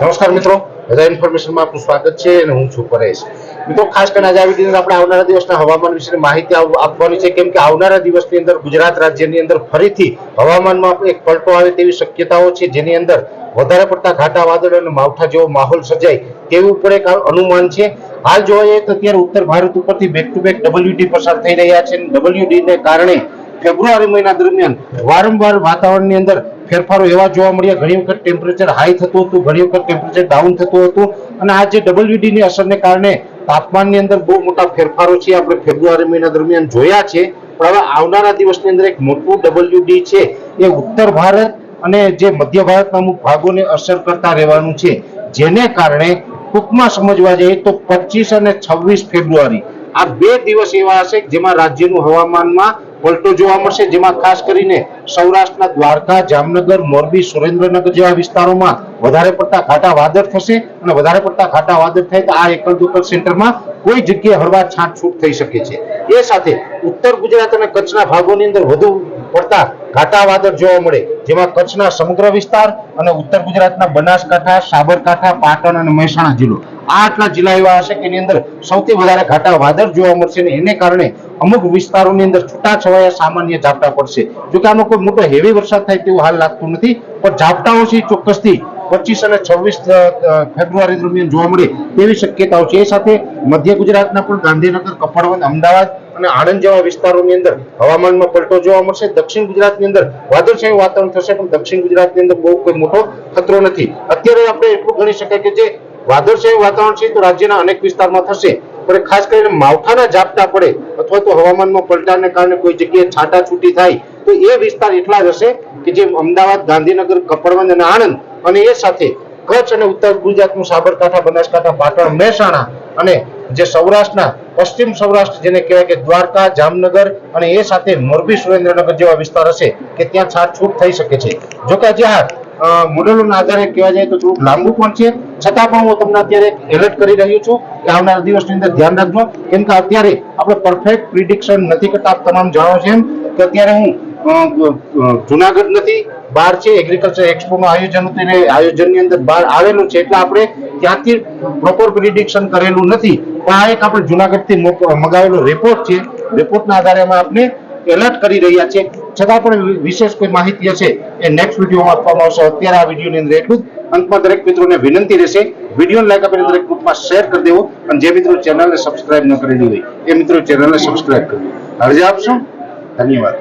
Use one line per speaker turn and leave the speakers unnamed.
નમસ્કાર મિત્રો. બધા ઇન્ફોર્મેશનમાં આપનું સ્વાગત છે અને હું છું પરેશ. મિત્રો, ખાસ કરીને આજે આવી દિવસ આપણે આવનારા દિવસના હવામાન વિશે માહિતી આપવાની છે. કેમ કે આવનારા દિવસની અંદર ગુજરાત રાજ્યની અંદર ફરીથી હવામાનમાં એક પલટો આવે તેવી શક્યતાઓ છે. જેની અંદર વધારે પડતા ઘાટા, વાદળ અને માવઠા જેવો માહોલ સર્જાય તેવું પણ એક અનુમાન છે. હાલ જોવા જઈએ તો અત્યારે ઉત્તર ભારત ઉપરથી બેક ટુ બેક ડબલ્યુડી પસાર થઈ રહ્યા છે. ડબલ્યુડી ને કારણે ફેબ્રુઆરી મહિના દરમિયાન વારંવાર વાતાવરણની અંદર ફેરફારો એવા જોવા મળ્યા. ઘણી વખત ટેમ્પરેચર હાઈ થતું હતું, ઘણી વખત ટેમ્પરેચર ડાઉન થતું હતું. અને આ જે ડબલ્યુડીની અસરને કારણે તાપમાનની અંદર બહુ મોટા ફેરફારો છે. આપણે ફેબ્રુઆરી મહિના દરમિયાન જોયા છે. પણ હવે આવનારા દિવસની અંદર એક મોટું ડબલ્યુડી છે. એ ઉત્તર ભારત અને જે મધ્ય ભારતના અમુક ભાગોને અસર કરતા રહેવાનું છે. જેને કારણે ટૂંકમાં સમજવા જઈએ તો પચીસ અને છવ્વીસ ફેબ્રુઆરી આ બે દિવસ એવા હશે જેમાં રાજ્યનું હવામાનમાં પલટો જોવા મળશે, જેમાં ખાસ કરીને સૌરાષ્ટ્રના દ્વારકા, જામનગર, મોરબી, સુરેન્દ્રનગર જેવા વિસ્તારોમાં વધારે પડતા ઘાટા વાદળ થશે અને વધારે પડતા ઘાટા વાદળ થાય તો આ એકલ દુકલ સેન્ટરમાં કોઈ જગ્યાએ હળવા છાંટછૂટ થઈ શકે છે. એ સાથે ઉત્તર ગુજરાત અને કચ્છના ભાગોની અંદર વધુ પડતા ઘાટા વાદળ જોવા મળે, જેમાં કચ્છના સમગ્ર વિસ્તાર અને ઉત્તર ગુજરાતના બનાસકાંઠા, સાબરકાંઠા, પાટણ અને મહેસાણા જિલ્લો. આટલા જિલ્લા એવા હશે કે એની અંદર સૌથી વધારે ઘાટા વાદળ જોવા મળશે અને એને કારણે અમુક વિસ્તારોની અંદર છૂટાછવાયા સામાન્ય ઝાપટા પડશે. જો કે આનો કોઈ મોટો હેવી વરસાદ થાય તેવું હાલ લાગતું નથી, પણ ઝાપટાઓ છે ચોક્કસથી પચીસ અને છવ્વીસ ફેબ્રુઆરી દરમિયાન જોવા મળે તેવી શક્યતાઓ છે. એ સાથે મધ્ય ગુજરાતના પણ ગાંધીનગર, કપડવંત, અમદાવાદ અને આણંદ જેવા વિસ્તારોની અંદર હવામાનમાં પલટો જોવા મળશે. દક્ષિણ ગુજરાતની અંદર વાદળછાયું વાતાવરણ થશે, પણ દક્ષિણ ગુજરાતની અંદર બહુ કોઈ મોટો ખતરો નથી. અત્યારે આપણે એટલું ગણી શકાય કે જે વાદળછાયું વાતાવરણ છે, તો રાજ્યના અનેક વિસ્તારમાં થશે. પણ ખાસ કરીને માવઠાના ઝાપટા પડે અથવા તો હવામાનમાં પલટાને કારણે કોઈ જગ્યાએ છાંટા છૂટી થાય, તો એ વિસ્તાર એટલા જ કે જે અમદાવાદ, ગાંધીનગર, કપડવંજ અને આણંદ અને એ સાથે કચ્છ અને ઉત્તર ગુજરાતનું સાબરકાંઠા, બનાસકાંઠા, પાટણ, મહેસાણા અને જે સૌરાષ્ટ્રના પશ્ચિમ સૌરાષ્ટ્ર જેને કહેવાય કે દ્વારકા, જામનગર અને એ સાથે મોરબી, સુરેન્દ્રનગર જેવા વિસ્તાર હશે કે ત્યાં છાટછૂટ થઈ શકે છે. જોકે હજી હા મોડેલોના આધારે કહેવા જાય તો થોડુંક લાંબુ પણ છે. છતાં પણ હું તમને અત્યારે એલર્ટ કરી રહ્યો છું કે આવનારા દિવસની અંદર ધ્યાન રાખજો. કેમ કે અત્યારે આપણે પરફેક્ટ પ્રિડિક્શન નથી કરતા. તમામ જાણો છે એમ કે અત્યારે હું જુનાગઢ નથી, બહાર છે. એગ્રીકલ્ચર એક્સપોનું આયોજન હતું આયોજનની અંદર બહાર આવેલું છે. એટલે આપણે ત્યાંથી પ્રોપર પ્રિડિક્શન કરેલું નથી. પણ આ એક આપણે જુનાગઢથી મગાવેલો રિપોર્ટ છે. રિપોર્ટના આધારે આપણે એલર્ટ કરી રહ્યા છે. છતાં પણ વિશેષ કોઈ માહિતી હશે એ નેક્સ્ટ વિડીયોમાં આપવામાં આવશે. અત્યારે આ વિડીયોની અંદર એટલું જ. અંતમાં દરેક મિત્રોને વિનંતી રહેશે. વીડિયો લાઈક આપીને દરેક ગ્રુપમાં શેર કરી દેવો. અને જે મિત્રો ચેનલને સબસ્ક્રાઇબ ન કરેલી હોય, એ મિત્રો ચેનલને સબસ્ક્રાઇબ કરી દેવો અરજી આપશો? ધન્યવાદ.